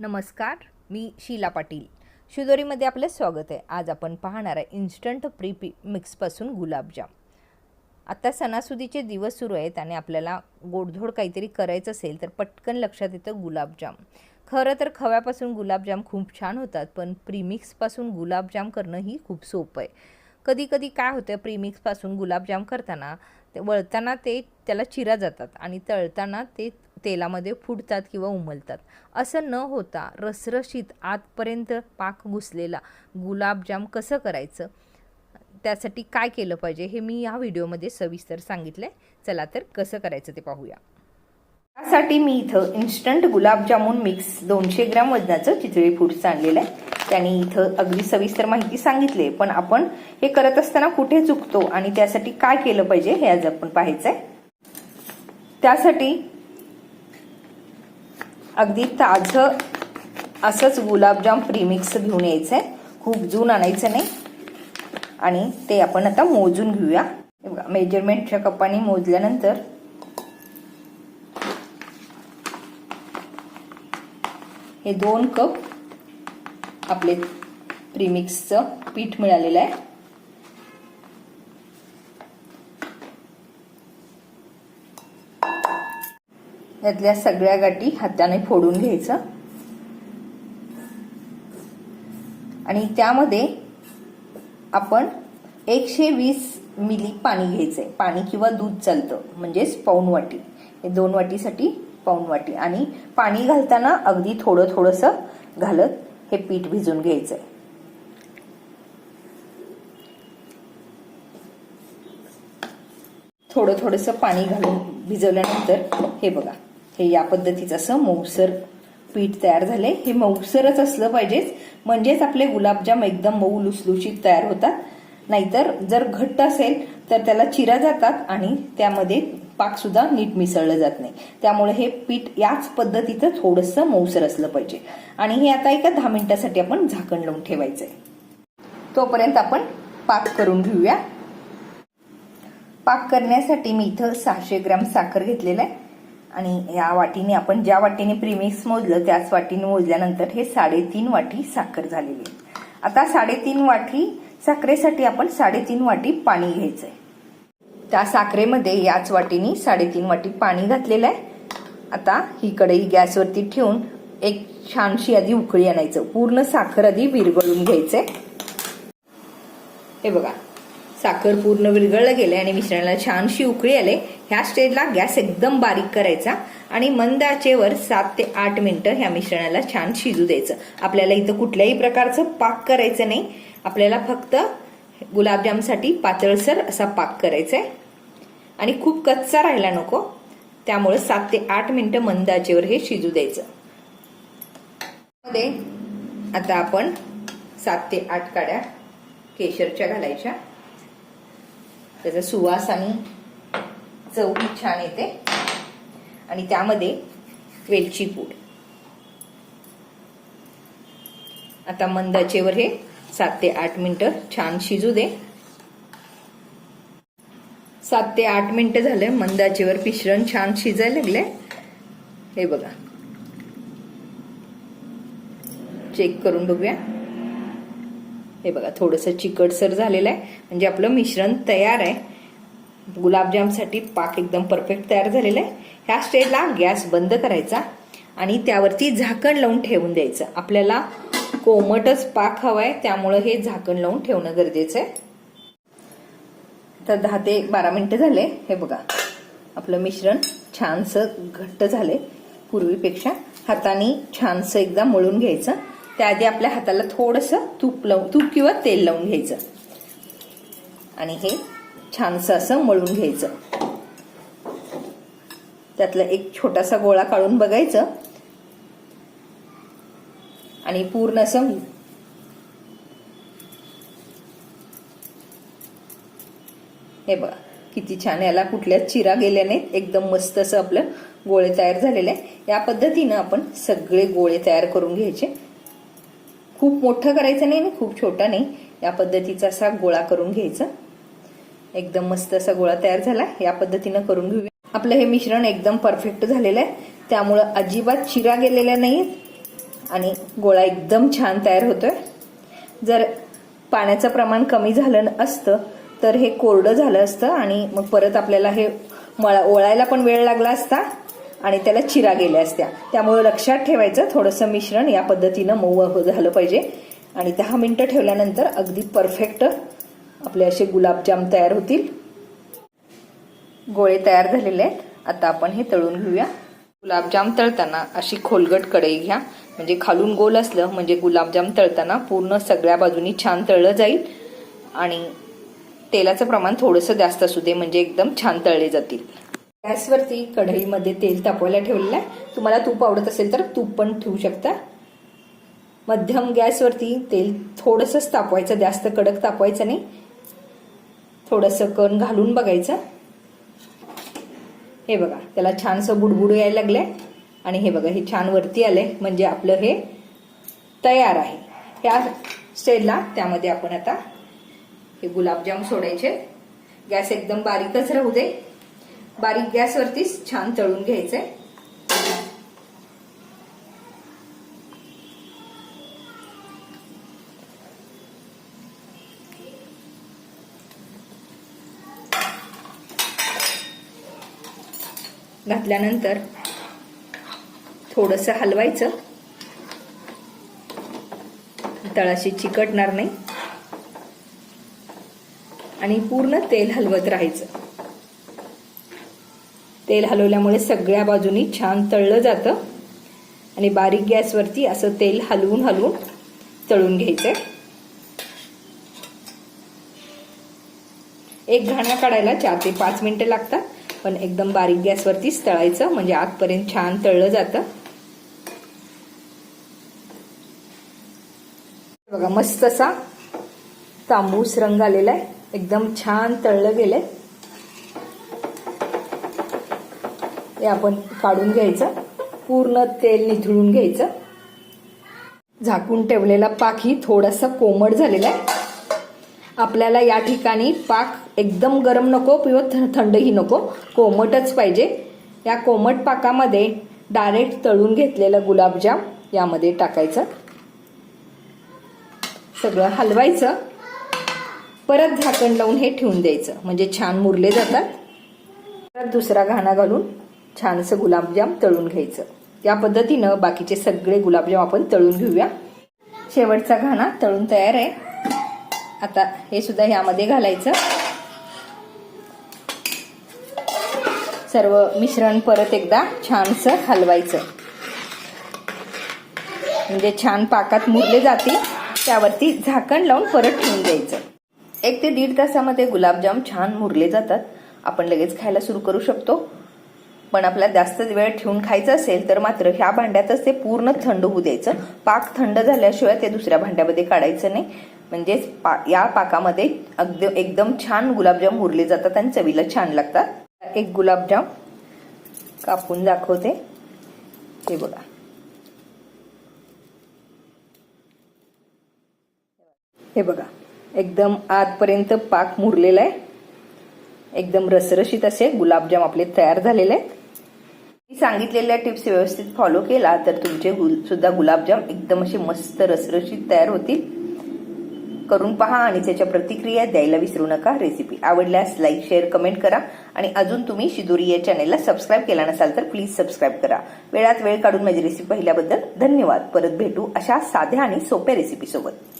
नमस्कार मी शीला पाटील. शिदोरीमध्ये आपलं स्वागत आहे. आज आपण पाहणार आहे इन्स्टंट प्री पी मिक्सपासून गुलाबजाम. आत्ता सणासुदीचे दिवस सुरू आहेत आणि आपल्याला गोडधोड काहीतरी करायचं असेल तर पटकन लक्षात येतं गुलाबजाम. खरं तर खव्यापासून गुलाबजाम खूप छान होतात पण प्रीमिक्सपासून गुलाबजाम करणं ही खूप सोपं आहे. कधी कधी काय होतं प्रीमिक्सपासून गुलाबजाम करताना ते वळताना ते त्याला चिरा जातात आणि तळताना ते तेलामध्ये फुटतात किंवा उमलतात. असं न होता रसरशीत आतपर्यंत पाक घुसलेला गुलाबजाम कसं करायचं? त्यासाठी काय केलं पाहिजे हे मी या व्हिडिओमध्ये सविस्तर सांगितलं आहे चला तर कसं करायचं ते पाहूया. त्यासाठी मी इथं इन्स्टंट गुलाबजामुन मिक्स दोनशे ग्रॅम वजनाचं चितळी फूड्स आणलेलं आहे. त्याने इथं अगदी सविस्तर माहिती सांगितली पण आपण हे करत असताना कुठे चुकतो आणि त्यासाठी काय केलं पाहिजे हे आज आपण पाहायचं आहे त्यासाठी अगदी ताजं असंच गुलाबजाम प्रीमिक्स घेऊन यायचं आहे खूप जून आणायचं नाही. आणि ते आपण आता मोजून घेऊया. मेजरमेंटच्या कपाने मोजल्यानंतर हे दोन कप आपले प्रीमिक्सचं पीठ मिळालेलं आहे. यातल्या सगळ्या गाठी हाताने फोडून घ्यायचं. आणि त्यामध्ये आपण एकशे वीस मिली पाणी घ्यायचंय. पाणी किंवा दूध चालतं म्हणजेच पाऊन वाटी. हे दोन वाटीसाठी पाऊन वाटी. आणि पाणी घालताना अगदी थोडं थोडंसं घालत हे पीठ भिजून घ्यायचंय. थोडं थोडंसं पाणी घालून भिजवल्यानंतर हे बघा. हे या पद्धतीचं असं मऊसर पीठ तयार झाले हे मऊसरच असलं पाहिजेच. म्हणजेच आपले गुलाबजाम एकदम मऊ लुसलुशीत तयार होतात. नाहीतर जर घट्ट असेल तर त्याला चिरा जातात आणि त्यामध्ये पाक सुद्धा नीट मिसळलं जात नाही. त्यामुळे हे पीठ याच पद्धतीचं थोडंसं मऊसर असलं पाहिजे. आणि हे आता एका दहा मिनिटासाठी आपण झाकण लावून ठेवायचंय. तोपर्यंत आपण पाक करून घेऊया. पाक करण्यासाठी मी इथं सहाशे ग्रॅम साखर घेतलेला आहे. आणि या वाटीने आपण ज्या वाटीने प्रीमिक्स मोजलं त्याच वाटीने मोजल्यानंतर हे साडेतीन वाटी साखर झालेली आहे. आता साडेतीन वाटी साखरेसाठी आपण साडेतीन वाटी पाणी घ्यायचंय. त्या साखरेमध्ये याच वाटीने साडेतीन वाटी पाणी घातलेलं आहे. आता ही कढई गॅसवरती ठेवून एक छानशी आधी उकळी आणायचं. पूर्ण साखर आधी विरघळून घ्यायचंय. हे बघा. साखर पूर्ण विरघळलं गेले आणि मिश्रणाला छानशी उकळी आले. ह्या स्टेजला गॅस एकदम बारीक करायचा आणि मंद आचेवर सात ते आठ मिनिटं ह्या मिश्रणाला छान शिजू द्यायचं. आपल्याला इथं कुठल्याही प्रकारचं पाक करायचं नाही. आपल्याला फक्त गुलाबजामसाठी पातळसर असा पाक करायचा आहे आणि खूप कच्चा राहायला नको. त्यामुळे सात ते आठ मिनिटं मंद आचेवर हे शिजू द्यायचं. मध्ये आता आपण सात ते आठ काड्या केशरच्या घालायच्या. त्याचा सुवास आणि चव छान येते. आणि त्यामध्ये वेलची पूड. आता मंदाचेवर हे सात ते आठ मिनिटं छान शिजू दे. सात ते आठ मिनिटं झाले मंदाचेवर मिश्रण छान शिजायला लागले हे बघा. चेक करून बघूया. हे बघा थोडंसं चिकटसर झालेलं आहे. म्हणजे आपलं मिश्रण तयार आहे. गुलाबजामसाठी पाक एकदम परफेक्ट तयार झालेला आहे. ह्या स्टेजला गॅस बंद करायचा आणि त्यावरती झाकण लावून ठेवून द्यायचं. आपल्याला कोमटच पाक हवा आहे त्यामुळं हे झाकण लावून ठेवणं गरजेचं आहे. तर दहा ते बारा मिनिटं झाले. हे बघा आपलं मिश्रण छानसं घट्ट झाले पूर्वीपेक्षा हाताने छानसं एकदा मळून घ्यायचं. त्याआधी आपल्या हाताला थोडंसं तूप लावून तूप किंवा तेल लावून घ्यायचं. आणि हे छानसं असं मळून घ्यायचं. त्यातला एक छोटासा गोळा काढून बघायचं. आणि पूर्ण असं हे बघा किती छान याला कुठल्याच चिरा गेल्या नाहीत. एकदम मस्त असं आपलं गोळे तयार झालेले आहे. या पद्धतीनं आपण सगळे गोळे तयार करून घ्यायचे. खूप मोठं करायचं नाही आणि खूप छोटा नाही. या पद्धतीचा असा गोळा करून घ्यायचा. एकदम मस्त असा गोळा तयार झाला. या पद्धतीनं करून घेऊया. आपलं हे मिश्रण एकदम परफेक्ट झालेलं आहे. त्यामुळं अजिबात चिरा गेलेल्या नाहीत. आणि गोळा एकदम छान तयार होतोय. जर पाण्याचं प्रमाण कमी झालं असतं तर हे कोरडं झालं असतं आणि मग परत आपल्याला हे मळा ओळायला पण वेळ लागला असता आणि त्याला चिरा गेल्या असत्या. त्यामुळे लक्षात ठेवायचं थोडंसं मिश्रण या पद्धतीनं मऊ झालं पाहिजे. आणि दहा मिनटं ठेवल्यानंतर अगदी परफेक्ट आपले असे गुलाबजाम तयार होतील. गोळे तयार झालेले आहेत. आता आपण हे तळून घेऊया. गुलाबजाम तळताना अशी खोलगट कढई घ्या. म्हणजे खालून गोल असलं म्हणजे गुलाबजाम तळताना पूर्ण सगळ्या बाजूनी छान तळलं जाईल. आणि तेलाचं प्रमाण थोडंसं जास्त असू दे म्हणजे एकदम छान तळले जातील. गॅसवरती कढईमध्ये तेल तापवायला ठेवलेलं आहे. तुम्हाला तूप आवडत असेल तर तूप पण ठेवू शकता. मध्यम गॅसवरती तेल थोडंसंच तापवायचं जास्त कडक तापवायचं नाही. थोडंसं कण घालून बघायचं. हे बघा त्याला छानसं बुडबुड यायला लागलंय. आणि हे बघा हे छान वरती आलंय. म्हणजे आपलं हे तयार आहे. ह्या स्टेजला त्यामध्ये आपण आता हे गुलाबजाम सोडायचे. गॅस एकदम बारीकच राहू दे. बारीक गॅसवरतीच छान तळून घ्यायचंय. घातल्यानंतर थोडंसं हलवायचं. तळाशी चिकटणार नाही. आणि पूर्ण तेल हलवत राहायचं. तेल हलवल्यामुळे सगळ्या बाजूनी छान तळलं जातं. आणि बारीक गॅसवरती असं तेल हलवून हलवून तळून घ्यायचंय. एक घाणा काढायला चार ते पाच मिनिटं लागतात पण एकदम बारीक गॅसवरतीच तळायचं म्हणजे आतपर्यंत छान तळलं जातं. बघा मस्त असा तांबूस रंग आलेला आहे एकदम छान तळलं गेलंय. हे आपण काढून घ्यायचं. पूर्ण तेल निथळून घ्यायचं. झाकून ठेवलेला पाक ही थोडासा कोमट झालेला आहे. आपल्याला या ठिकाणी पाक एकदम गरम नको किंवा थंडही नको. कोमटच पाहिजे. या कोमट पाकामध्ये डायरेक्ट तळून घेतलेलं गुलाबजाम यामध्ये टाकायचं. सगळं हलवायचं. परत झाकण लावून हे ठेवून द्यायचं. म्हणजे छान मुरले जातात. परत दुसरा घाणा घालून छानसं गुलाबजाम तळून घ्यायचं. या पद्धतीनं बाकीचे सगळे गुलाबजाम आपण तळून घेऊया. शेवटचा घाणा तळून तयार आहे. आता हे सुद्धा ह्यामध्ये घालायचं. सर्व मिश्रण परत एकदा छानसं हलवायचं. म्हणजे छान पाकात मुरले जातील त्यावरती झाकण लावून परत ठेवून द्यायचं. एक ते दीड तासामध्ये गुलाबजाम छान मुरले जातात. आपण लगेच खायला सुरू करू शकतो. पण आपल्याला जास्त वेळ ठेवून खायचं असेल तर मात्र ह्या भांड्यातच ते पूर्ण थंड होऊ द्यायचं. पाक थंड झाल्याशिवाय ते दुसऱ्या भांड्यामध्ये काढायचं नाही. म्हणजेच पा या पाकामध्ये अगदी एकदम छान गुलाबजाम मुरले जातात आणि चवीला छान लागतात. एक गुलाबजाम कापून दाखवते. हे बघा. हे बघा. एकदम आतपर्यंत पाक मुरलेला आहे. एकदम रसरशीत असे गुलाबजाम आपले तयार झालेले आहेत. मी सांगितलेल्या टिप्स व्यवस्थित फॉलो केला तर तुमचे गुल सुद्धा गुलाबजाम एकदम असे मस्त रसरशीत तयार होतील. करून पहा आणि त्याच्या प्रतिक्रिया द्यायला विसरू नका. रेसिपी आवडल्यास लाईक शेअर कमेंट करा. आणि अजून तुम्ही शिदुरी या चॅनेलला सबस्क्राईब केला नसाल तर प्लीज सबस्क्राईब करा. वेळात वेळ काढून माझी रेसिपी पाहिल्याबद्दल धन्यवाद. परत भेटू अशा साध्या आणि सोप्या रेसिपीसोबत